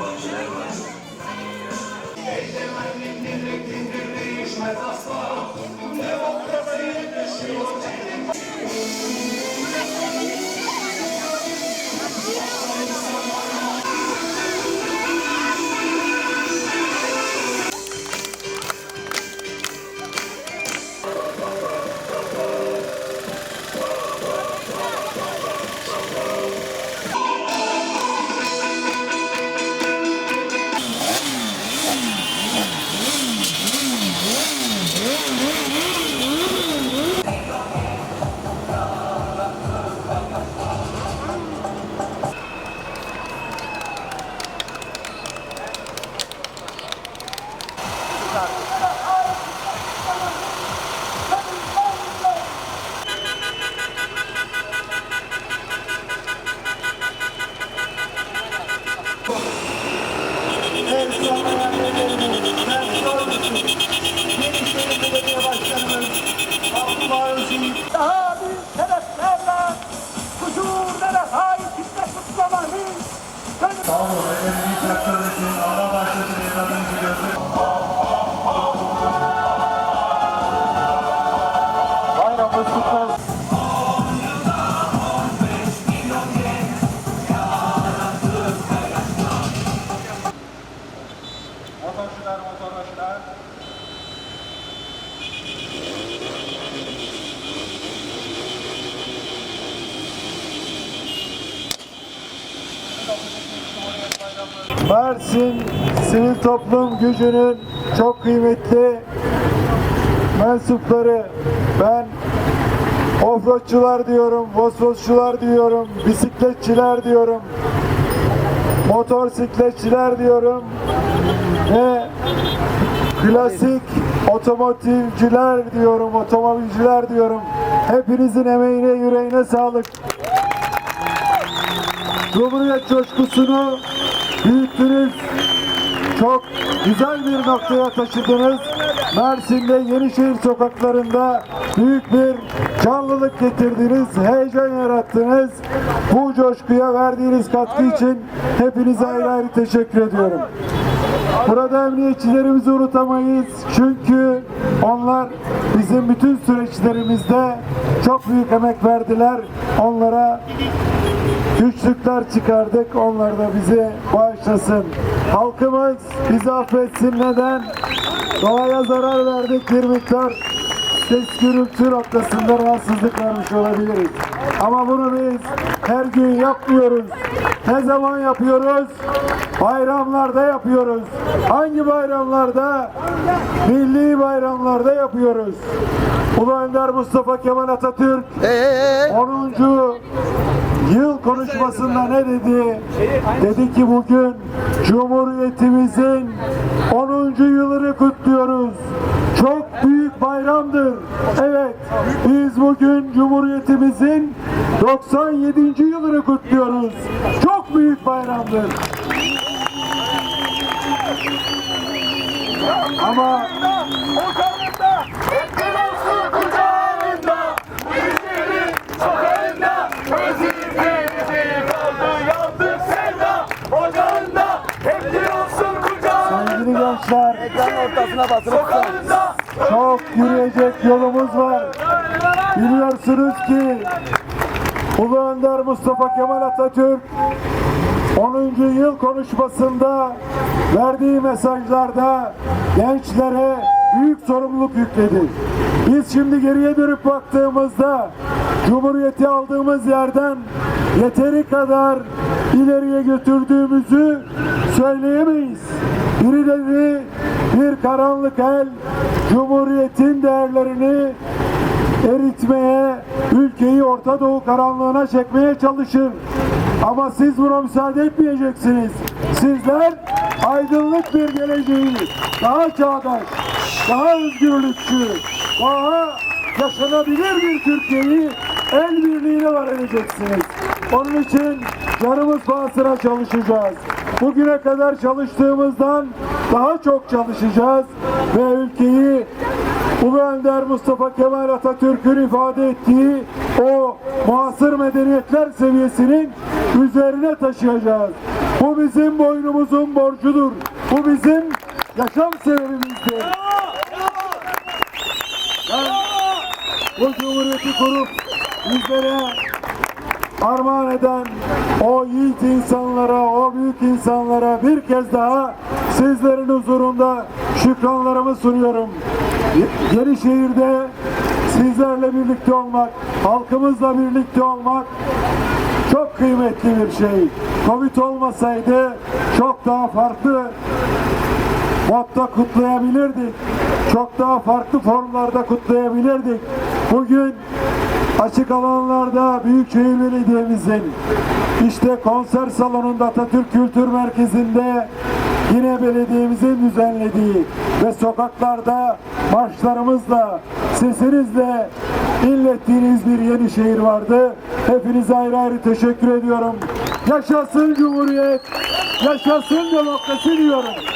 bahçeler var. Eylem annem direkt indir değişmez asla. Demokrasiye taşıyor. Mersin sivil toplum gücünün çok kıymetli mensupları ben offroadçular diyorum, vosvosçular diyorum, bisikletçiler diyorum, motosikletçiler diyorum ve klasik otomotivciler diyorum, otomobilciler diyorum. Hepinizin emeğine, yüreğine sağlık. Cumhuriyet coşkusunu büyüttünüz. Çok güzel bir noktaya taşıdınız. Mersin'de Yenişehir sokaklarında büyük bir canlılık getirdiniz, heyecan yarattınız. Bu coşkuya verdiğiniz katkı için hepinize ayrı ayrı teşekkür ediyorum. Burada emniyetçilerimizi unutamayız. Çünkü onlar bizim bütün süreçlerimizde çok büyük emek verdiler. Onlara güçlükler çıkardık. Onlar da bizi bağışlasın. Halkımız bizi affetsin. Neden? Doğaya zarar verdik bir miktar. Ses gürültü noktasında rahatsızlık vermiş olabiliriz. Ama bunu biz her gün yapmıyoruz. Ne zaman yapıyoruz? Bayramlarda yapıyoruz. Hangi bayramlarda? Milli bayramlarda yapıyoruz. Ulu Önder Mustafa Kemal Atatürk 10 yıl konuşmasında ne dedi? Dedi ki bugün Cumhuriyetimizin 10. yılını kutluyoruz. Çok büyük bayramdır. Evet, biz bugün Cumhuriyetimizin 97. yılını kutluyoruz. Çok büyük bayramdır. Ama gençler, Ekranın ortasına basılı sokağında, çok yürüyecek yolumuz var. Biliyorsunuz ki Ulu Önder Mustafa Kemal Atatürk 10. yıl konuşmasında verdiği mesajlarda gençlere büyük sorumluluk yükledi. Biz şimdi geriye dönüp baktığımızda Cumhuriyeti aldığımız yerden yeteri kadar ileriye götürdüğümüzü söyleyemeyiz. Birileri bir karanlık el Cumhuriyetin değerlerini eritmeye, ülkeyi Orta Doğu karanlığına çekmeye çalışır. Ama siz buna müsaade etmeyeceksiniz. Sizler aydınlık bir geleceği, daha çağdaş, daha özgürlükçü, daha yaşanabilir bir Türkiye'yi el birliğine var edeceksiniz. Onun için canımız pahasına çalışacağız. Bugüne kadar çalıştığımızdan daha çok çalışacağız ve ülkeyi Ulu Önder Mustafa Kemal Atatürk'ün ifade ettiği o muasır medeniyetler seviyesinin üzerine taşıyacağız. Bu bizim boynumuzun borcudur. Bu bizim yaşam sebebimizdir. Bu cumhuriyeti kurup bizlere armağan eden o yiğit insanlara, o büyük insanlara bir kez daha sizlerin huzurunda şükranlarımı sunuyorum. Ye- Yenişehir'de sizlerle birlikte olmak, halkımızla birlikte olmak çok kıymetli bir şey. Covid olmasaydı çok daha farklı modda kutlayabilirdik. Çok daha farklı formlarda kutlayabilirdik. Bugün açık alanlarda Büyükşehir Belediye'mizin işte konser salonunda Atatürk Kültür Merkezi'nde yine belediyemizin düzenlediği ve sokaklarda marşlarımızla, sesinizle inlettiğiniz bir yeni şehir vardı. Hepinize ayrı ayrı teşekkür ediyorum. Yaşasın Cumhuriyet, yaşasın demokrasi diyorum.